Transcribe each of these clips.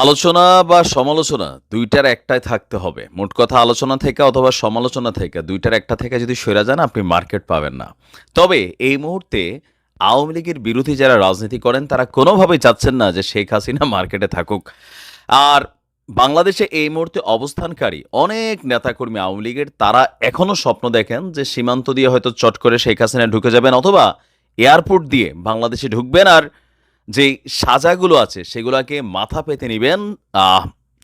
আলোচনা বা সমালোচনা দুইটার একটাই থাকতে হবে। মোট কথা আলোচনা থেকে অথবা সমালোচনা থেকে দুইটার একটা থেকে যদি সরে যান, আপনি মার্কেট পাবেন না। তবে এই মুহূর্তে আওয়ামী লীগের বিরোধী যারা রাজনীতি করেন, তারা কোনোভাবেই চাচ্ছেন না যে শেখ হাসিনা মার্কেটে থাকুক। আর বাংলাদেশে এই মুহূর্তে অবস্থানকারী অনেক নেতাকর্মী আওয়ামী লীগের, তারা এখনও স্বপ্ন দেখেন যে সীমান্ত দিয়ে হয়তো চট করে শেখ হাসিনা ঢুকে যাবেন অথবা এয়ারপোর্ট দিয়ে বাংলাদেশে ঢুকবেন। আর যে সাজাগুলো আছে, সেগুলোকে মাথা পেতে নেবেন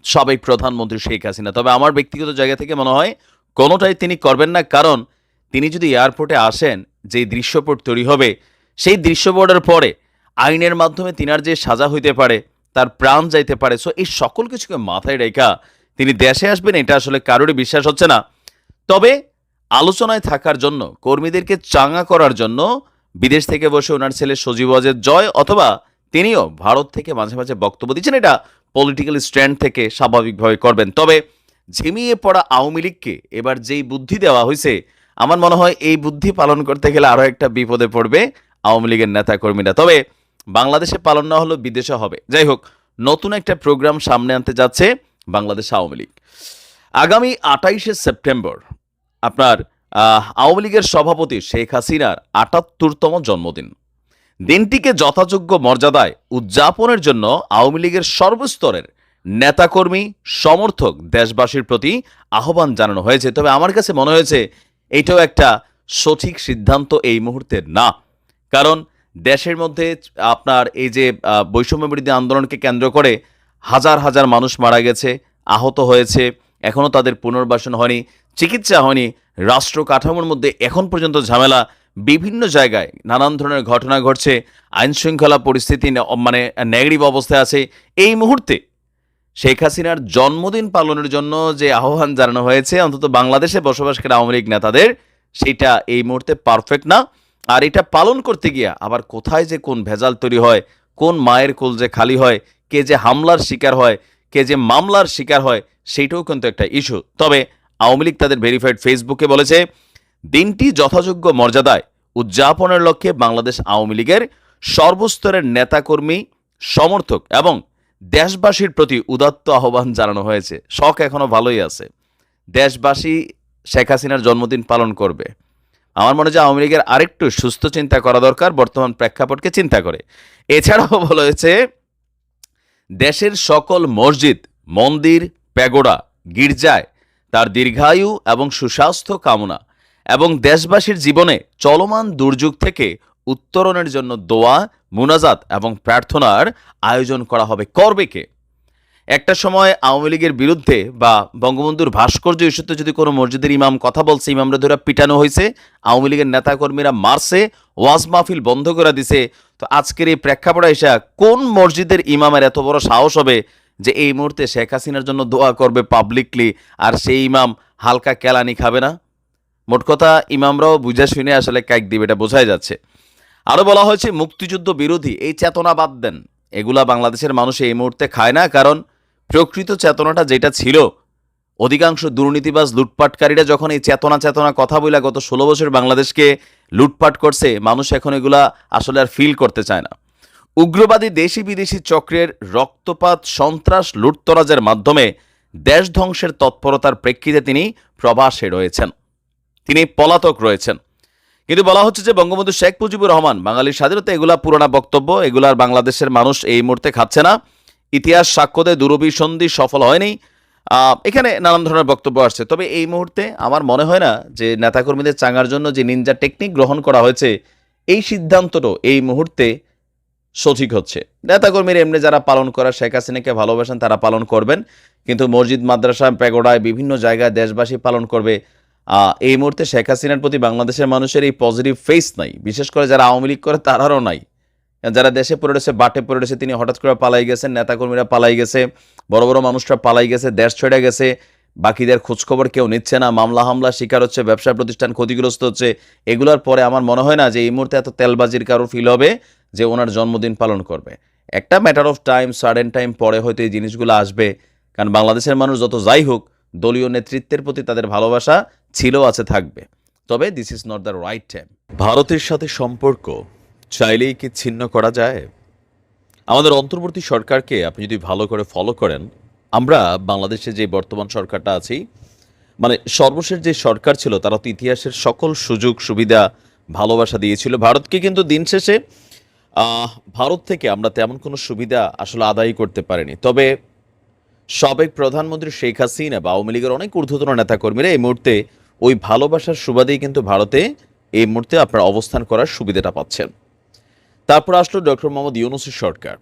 সাবেক প্রধানমন্ত্রী শেখ হাসিনা। তবে আমার ব্যক্তিগত জায়গা থেকে মনে হয়, কোনোটাই তিনি করবেন না। কারণ, তিনি যদি এয়ারপোর্টে আসেন যে দৃশ্যপট তৈরি হবে, সেই দৃশ্যপটের পরে আইনের মাধ্যমে তিনার যে সাজা হইতে পারে, তার প্রাণ যাইতে পারে সো এই সকল কিছুকে মাথায় রেখা তিনি দেশে আসবেন, এটা আসলে কারোরই বিশ্বাস হচ্ছে না। তবে আলোচনায় থাকার জন্য, কর্মীদেরকে চাঙ্গা করার জন্য, বিদেশ থেকে বসে ওনার ছেলে সজীব জয় অথবা তিনিও ভারত থেকে মাঝে মাঝে বক্তব্য দিচ্ছেন। এটা পলিটিক্যাল স্ট্যান্ড থেকে স্বাভাবিকভাবে করবেন। তবে ঝিমিয়ে পড়া আওয়ামী লীগকে এবার যেই বুদ্ধি দেওয়া হয়েছে, আমার মনে হয় এই বুদ্ধি পালন করতে গেলে আরও একটা বিপদে পড়বে আওয়ামী লীগের নেতাকর্মীরা। তবে বাংলাদেশে পালন না হলেও বিদেশে হবে। যাই হোক, নতুন একটা প্রোগ্রাম সামনে আনতে যাচ্ছে বাংলাদেশ আওয়ামী লীগ। আগামী আটাইশে সেপ্টেম্বর আপনার আওয়ামী লীগের সভাপতি শেখ হাসিনার আটাত্তরতম জন্মদিন। দিনটিকে যথাযোগ্য মর্যাদায় উদযাপনের জন্য আওয়ামী লীগের সর্বস্তরের নেতাকর্মী, সমর্থক দেশবাসীর প্রতি আহ্বান জানানো হয়েছে। তবে আমার কাছে মনে হয়েছে, এটাও একটা সঠিক সিদ্ধান্ত এই মুহূর্তে না। কারণ দেশের মধ্যে আপনার এই যে বৈষম্য বিরোধী আন্দোলনকে কেন্দ্র করে হাজার হাজার মানুষ মারা গেছে, আহত হয়েছে, এখনও তাদের পুনর্বাসন হয়নি, চিকিৎসা হয়নি, রাষ্ট্র কাঠামোর মধ্যে এখন পর্যন্ত ঝামেলা বিভিন্ন জায়গায় নানান ধরনের ঘটনা ঘটছে আইন শৃঙ্খলা পরিস্থিতি মানে নেগেটিভ অবস্থায় আছে। এই মুহূর্তে শেখ হাসিনার জন্মদিন পালনের জন্য যে আহ্বান জানানো হয়েছে, অন্তত বাংলাদেশে বসবাসকারী আওয়ামী লীগ নেতাদের, সেটা এই মুহূর্তে পারফেক্ট না। আর এটা পালন করতে গিয়া আবার কোথায় যে কোন ভেজাল তৈরি হয়, কোন মায়ের কোল যে খালি হয়, কে যে হামলার শিকার হয়, কে যে মামলার শিকার হয় সেইটাও কিন্তু একটা ইস্যু তবে আওয়ামী লীগ তাদের ভেরিফাইড ফেসবুকে বলেছে দিনটি যথাযোগ্য মর্যাদায় উদযাপনের লক্ষ্যে বাংলাদেশ আওয়ামী লীগের সর্বস্তরের নেতাকর্মী, সমর্থক এবং দেশবাসীর প্রতি উদাত্ত আহ্বান জানানো হয়েছে। শখ এখনও ভালোই আছে। দেশবাসী শেখ হাসিনার জন্মদিন পালন করবে। আমার মনে হয় আওয়ামী লীগের আরেকটু সুস্থ চিন্তা করা দরকার, বর্তমান প্রেক্ষাপটকে চিন্তা করে। এছাড়াও বলা হয়েছে, দেশের সকল মসজিদ, মন্দির, প্যাগোডা, গির্জায় তার দীর্ঘায়ু এবং সুস্বাস্থ্য কামনা এবং দেশবাসীর জীবনে চলমান দুর্যোগ থেকে উত্তরণের জন্য দোয়া, মুনাজাত এবং প্রার্থনার আয়োজন করা হবে। করবে কে? একটা সময় আওয়ামী লীগের বিরুদ্ধে বা বঙ্গবন্ধুর ভাস্কর্য ইস্যুতে যদি কোনো মসজিদের ইমাম কথা বলছে, ইমামরা ধরে পিটানো হয়েছে, আওয়ামী লীগের নেতাকর্মীরা মারছে, ওয়াজ মাহফিল বন্ধ করে দিছে, তো আজকের এই প্রেক্ষাপটে এসে কোন মসজিদের ইমামের এত বড় সাহস হবে যে এই মুহূর্তে শেখ হাসিনার জন্য দোয়া করবে পাবলিকলি আর সেই ইমাম হালকা কেলানি খাবে না? মোট কথা ইমামরাও বুঝে শুনে আসলে ক্যাক দিবে এটা বোঝাই যাচ্ছে। আরও বলা হয়েছে, মুক্তিযুদ্ধ বিরোধী, এই চেতনা বাদ দেন। এগুলা বাংলাদেশের মানুষ এই মুহূর্তে খায় না, কারণ প্রকৃত চেতনাটা যেটা ছিল, অধিকাংশ দুর্নীতিবাজ লুটপাটকারীরা যখন এই চেতনা চেতনা কথা বলে গত ষোলো বছর বাংলাদেশকে লুটপাট করছে, মানুষ এখন এগুলা আসলে আর ফিল করতে চায় না। উগ্রবাদী দেশি বিদেশি চক্রের রক্তপাত, সন্ত্রাস, লুটতরাজের মাধ্যমে দেশ ধ্বংসের তৎপরতার প্রেক্ষিতে তিনি প্রবাসে রয়েছেন। তিনি পলাতক রয়েছেন। কিন্তু বলা হচ্ছে যে বঙ্গবন্ধু শেখ মুজিবুর রহমান বাঙালির স্বাধীনতা, এগুলা পুরোনা বক্তব্য এগুলার বাংলাদেশের মানুষ এই মুহূর্তে খাচ্ছে না। ইতিহাস সাক্ষ্য দেয় দুরভিসন্ধি সফল হয়নি। এখানে নানান ধরনের বক্তব্য আসছে। তবে এই মুহূর্তে আমার মনে হয় না যে নেতাকর্মীদের চাঙার জন্য যে নিনজা টেকনিক গ্রহণ করা হয়েছে, এই সিদ্ধান্তটাও এই মুহূর্তে সঠিক হচ্ছে। নেতাকর্মীরা এমনি যারা পালন করা, শেখ হাসিনাকে ভালোবাসেন, তারা পালন করবেন। কিন্তু মসজিদ, মাদ্রাসা, প্যাগোডায় বিভিন্ন জায়গায় দেশবাসী পালন করবে এই মুহূর্তে শেখ হাসিনার প্রতি বাংলাদেশের মানুষের এই পজিটিভ ফেস নাই। বিশেষ করে যারা আওয়ামী লীগ করে, তারারও নাই। যারা দেশে পড়ে রয়েছে, বাটে পড়ে রয়েছে, তিনি হঠাৎ করে পালাই গেছেন, নেতাকর্মীরা পালাই গেছে, বড় বড় মানুষরা পালাই গেছে, দেশ ছেড়ে গেছে, বাকিদের খোঁজখবর কেউ নিচ্ছে না, মামলা হামলা শিকার হচ্ছে ব্যবসা প্রতিষ্ঠান ক্ষতিগ্রস্ত হচ্ছে, এগুলোর পরে আমার মনে হয় না যে এই মুহূর্তে এত তেলবাজির কারও ফিল হবে যে ওনার জন্মদিন পালন করবে। একটা matter of time sudden time পরে হয়তো এই জিনিসগুলো আসবে। কারণ বাংলাদেশের মানুষ যত যাই হোক, দলীয় নেতৃত্বের প্রতি তাদের ভালোবাসা ছিল আছে, থাকবে। তবে this is not the right time ভারতের সাথে সম্পর্ক চাইলেই কি ছিন্ন করা যায়? আমাদের অন্তর্বর্তী সরকারকে আপনি যদি ভালো করে ফলো করেন, আমরা বাংলাদেশে যে বর্তমান সরকারটা আছি মানে সর্বশেষ যে সরকার ছিল, তারা তো ইতিহাসের সকল সুযোগ, সুবিধা, ভালোবাসা দিয়েছিল। ভারতকে কিন্তু দিন শেষে ভারত থেকে আমরা তেমন কোনো সুবিধা আসলে আদায় করতে পারিনি। তবে সাবেক প্রধানমন্ত্রী শেখ হাসিনা বা আওয়ামী লীগের অনেক ঊর্ধ্বতন নেতাকর্মীরা এই মুহূর্তে ওই ভালোবাসার সুবাদেই কিন্তু ভারতে এই মুহূর্তে আপনার অবস্থান করার সুবিধাটা পাচ্ছেন। তারপর আসলো ডক্টর মোহাম্মদ ইউনুসের সরকার।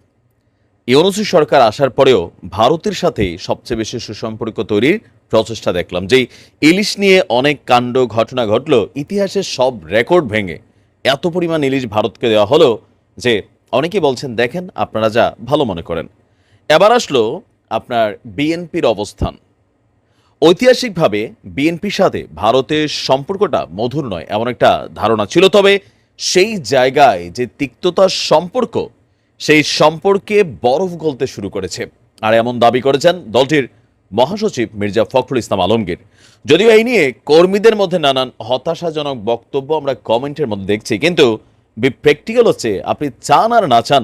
ইউনুসি সরকার আসার পরেও ভারতের সাথেই সবচেয়ে বেশি সুসম্পর্ক তৈরির প্রচেষ্টা দেখলাম, যেই ইলিশ নিয়ে অনেক কাণ্ড ঘটনা ঘটলো, ইতিহাসের সব রেকর্ড ভেঙে। এত পরিমাণ ইলিশ ভারতকে দেওয়া হলো যে অনেকে বলছেন, দেখেন, আপনারা যা ভালো মনে করেন। এবার আসলো আপনার বিএনপির অবস্থান। ঐতিহাসিকভাবে বিএনপির সাথে ভারতের সম্পর্কটা মধুর নয়, এমন একটা ধারণা ছিল। তবে সেই জায়গায় যে তিক্ততার সম্পর্ক, সেই সম্পর্কে বরফ গলতে শুরু করেছে। আর এমন দাবি করেছেন দলটির মহাসচিব মির্জা ফখরুল ইসলাম আলমগীর। যদিও এই নিয়ে কর্মীদের মধ্যে নানান হতাশাজনক বক্তব্য আমরা কমেন্টের মধ্যে দেখছি, কিন্তু প্র্যাকটিক্যাল হচ্ছে আপনি চান আর না চান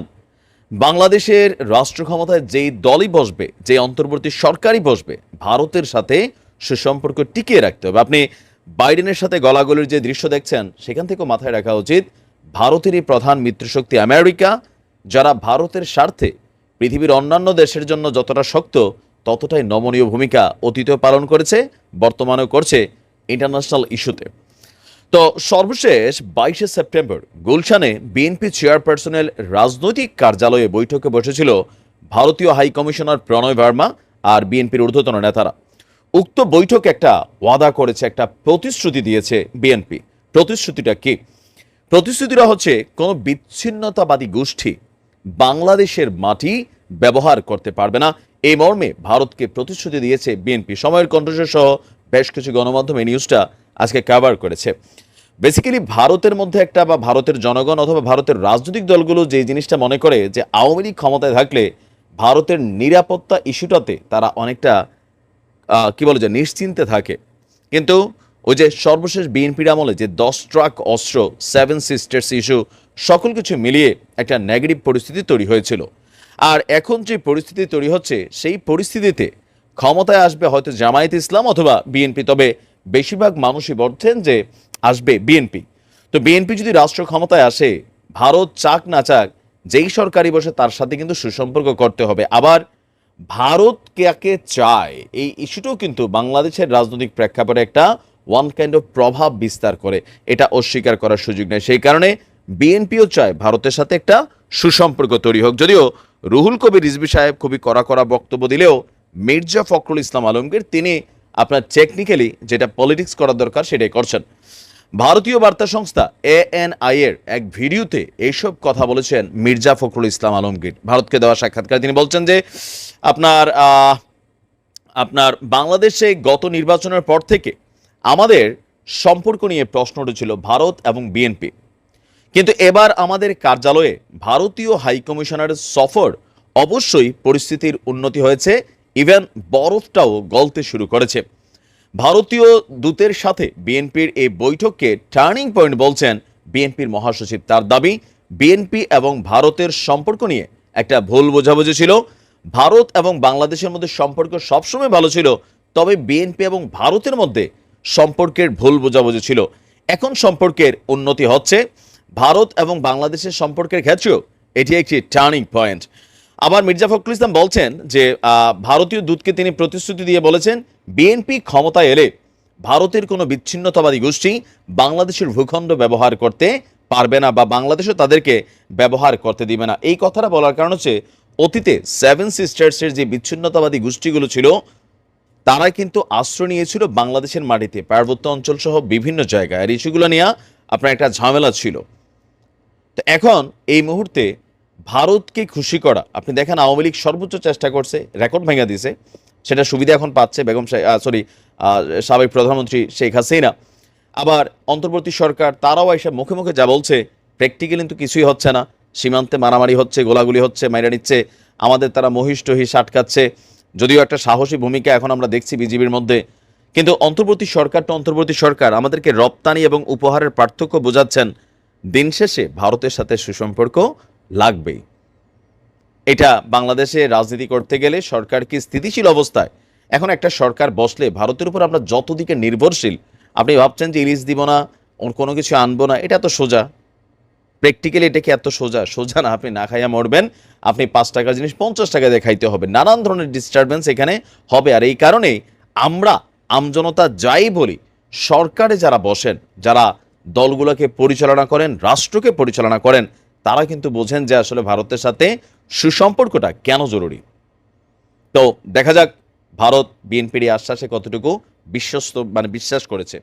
বাংলাদেশের রাষ্ট্র ক্ষমতায় যেই দলই বসবে যে অন্তর্বর্তী সরকারই বসবে, ভারতের সাথে সুসম্পর্ক টিকিয়ে রাখতে হবে। আপনি বাইডেনের সাথে গলাগলির যে দৃশ্য দেখছেন, সেখান থেকেও মাথায় রাখা উচিত, ভারতেরই প্রধান মিত্রশক্তি আমেরিকা, যারা ভারতের স্বার্থে পৃথিবীর অন্যান্য দেশের জন্য যতটা শক্ত, ততটাই নমনীয় ভূমিকা অতীতেও পালন করেছে, বর্তমানেও করছে ইন্টারন্যাশনাল ইস্যুতে তো সর্বশেষ বাইশে সেপ্টেম্বর গুলশানে বিএনপি চেয়ারপারসনের রাজনৈতিক কার্যালয়ে বৈঠকে বসেছিল ভারতীয় হাই কমিশনার প্রণয় ভার্মা আর বিএনপির ঊর্ধ্বতন নেতারা। উক্ত বৈঠক একটা ওয়াদা করেছে, একটা প্রতিশ্রুতি দিয়েছে বিএনপি। প্রতিশ্রুতিটা কি? প্রতিশ্রুতিটা হচ্ছে, কোনো বিচ্ছিন্নতাবাদী গোষ্ঠী বাংলাদেশের মাটি ব্যবহার করতে পারবে না। এই মর্মে ভারতকে প্রতিশ্রুতি দিয়েছে বিএনপি। সময়ের কণ্ঠস্বর সহ বেশ কিছু গণমাধ্যম নিউজটা আজকে কভার করেছে। বেসিক্যালি ভারতের মধ্যে একটা বা ভারতের জনগণ অথবা ভারতের রাজনৈতিক দলগুলো যে জিনিসটা মনে করে যে আওয়ামী লীগ ক্ষমতায় থাকলে ভারতের নিরাপত্তা ইস্যুটাতে তারা অনেকটা কি বলে যে, নিশ্চিন্তে থাকে। কিন্তু ওই যে সর্বশেষ বিএনপির আমলে যে দশ ট্রাক অস্ত্র, সেভেন সিস্টার্স ইস্যু, সকল কিছু মিলিয়ে একটা নেগেটিভ পরিস্থিতি তৈরি হয়েছিল। আর এখন যে পরিস্থিতি তৈরি হচ্ছে, সেই পরিস্থিতিতে ক্ষমতায় আসবে হয়তো জামায়াত ইসলাম অথবা বিএনপি, তবে বেশিরভাগ মানুষই বলছেন যে আসবে বিএনপি। তো বিএনপি যদি রাষ্ট্র ক্ষমতায় আসে, ভারত চাক না চাক, যেই সরকারি বসে তার সাথে কিন্তু সুসম্পর্ক করতে হবে। আবার ভারত কাকে চায়, এই ইস্যুটাও কিন্তু বাংলাদেশের রাজনৈতিক প্রেক্ষাপটে একটা ওয়ান কাইন্ড অফ প্রভাব বিস্তার করে। এটা অস্বীকার করার সুযোগ নেই। সেই কারণে বিএনপিও চায় ভারতের সাথে একটা সুসম্পর্ক তৈরি হোক। যদিও রুহুল কবির রিজভি সাহেব খুবই কড়া কড়া বক্তব্য দিলেও মির্জা ফখরুল ইসলাম আলমগীর, তিনি আপনার টেকনিক্যালি যেটা পলিটিক্স করার দরকার সেটাই করছেন। ভারতীয় বার্তা সংস্থা এএনআই এর এক ভিডিওতে এইসব কথা বলেছেন মির্জা ফখরুল ইসলাম আলমগীর। ভারতকে দেওয়া সাক্ষাৎকার তিনি বলছেন যে, আপনার আপনার বাংলাদেশে গত নির্বাচনের পর থেকে আমাদের সম্পর্ক নিয়ে প্রশ্ন উঠেছিল ভারত এবং বিএনপি। কিন্তু এবার আমাদের কার্যালয়ে ভারতীয় হাইকমিশনারের সফর অবশ্যই পরিস্থিতির উন্নতি হয়েছে। ইভেন বরফটাও গলতে শুরু করেছে। ভারতীয় দূতের সাথে বিএনপির এই বৈঠককে টার্নিং পয়েন্ট বলছেন বিএনপির মহাসচিব। তার দাবি, বিএনপি এবং ভারতের সম্পর্ক নিয়ে একটা ভুল বোঝাবুঝি ছিল। ভারত এবং বাংলাদেশের মধ্যে সম্পর্ক সবসময় ভালো ছিল, তবে বিএনপি এবং ভারতের মধ্যে সম্পর্কের ভুল বোঝাবুঝি ছিল। এখন সম্পর্কের উন্নতি হচ্ছে। ভারত এবং বাংলাদেশের সম্পর্কের ক্ষেত্রেও এটি একটি টার্নিং পয়েন্ট। আবার মির্জা ফখরুল ইসলাম বলছেন যে ভারতীয় দূতকে তিনি প্রতিশ্রুতি দিয়ে বলেছেন, বিএনপি ক্ষমতায় এলে ভারতের কোনো বিচ্ছিন্নতাবাদী গোষ্ঠী বাংলাদেশের ভূখণ্ড ব্যবহার করতে পারবে না বা বাংলাদেশও তাদেরকে ব্যবহার করতে দিবে না। এই কথাটা বলার কারণ হচ্ছে, অতীতে সেভেন সিস্টার্সের যে বিচ্ছিন্নতাবাদী গোষ্ঠীগুলো ছিল, তারা কিন্তু আশ্রয় নিয়েছিল বাংলাদেশের মাটিতে। পার্বত্য অঞ্চল সহ বিভিন্ন জায়গায়। আর ইস্যুগুলো নিয়ে আপনার একটা ঝামেলা ছিল। তো এখন এই মুহূর্তে ভারতকে খুশি করা। আপনি দেখেন আওয়ামী লীগ সর্বোচ্চ চেষ্টা করছে, রেকর্ড ভেঙে দিছে। সেটা সুবিধা এখন পাচ্ছে বেগম সরি সাবেক প্রধানমন্ত্রী শেখ হাসিনা। আবার অন্তর্বর্তী সরকার, তারাও এসে মুখে মুখে যা বলছে প্র্যাকটিক্যালি কিন্তু কিছুই হচ্ছে না। সীমান্তে মারামারি হচ্ছে, গোলাগুলি হচ্ছে মাইরা নিচ্ছে। আমাদের তারা মহিষ টহিষ আটকাচ্ছে যদিও একটা সাহসী ভূমিকা এখন আমরা দেখছি বিজিবির মধ্যে। কিন্তু অন্তর্বর্তী সরকারটা অন্তর্বর্তী সরকার, আমাদেরকে রপ্তানি এবং উপহারের পার্থক্য বোঝাচ্ছেন। দিন শেষে ভারতের সাথে সুসম্পর্ক লাগবেই। এটা বাংলাদেশে রাজনীতি করতে গেলে সরকার কি স্থিতিশীল অবস্থায়? এখন একটা সরকার বসলে ভারতের উপর আমরা যত দিকে নির্ভরশীল, আপনি ভাবছেন যে ইলিশ দিব না কোনো কিছু আনব না, এটা তো সোজা। প্র্যাকটিক্যালি এটা কি এত সোজা? সোজা না, আপনি না খাইয়া মরবেন, আপনি পাঁচ টাকার জিনিস পঞ্চাশ টাকা দিয়ে খাইতে হবে। নানান ধরনের ডিস্টারবেন্স এখানে হবে, আর এই কারণেই আমরা আমজনতা যাই বলি, সরকারে যারা বসেন, যারা দলগুলোকে পরিচালনা করেন, রাষ্ট্রকে পরিচালনা করেন তারা কিন্তু বোঝেন যে আসলে ভারতের সাথে সুসম্পর্কটা কেন জরুরি। তো দেখা যাক, ভারত বিএনপির আশ্বাসে কতটুকু বিশ্বস্ত মানে বিশ্বাস করেছে।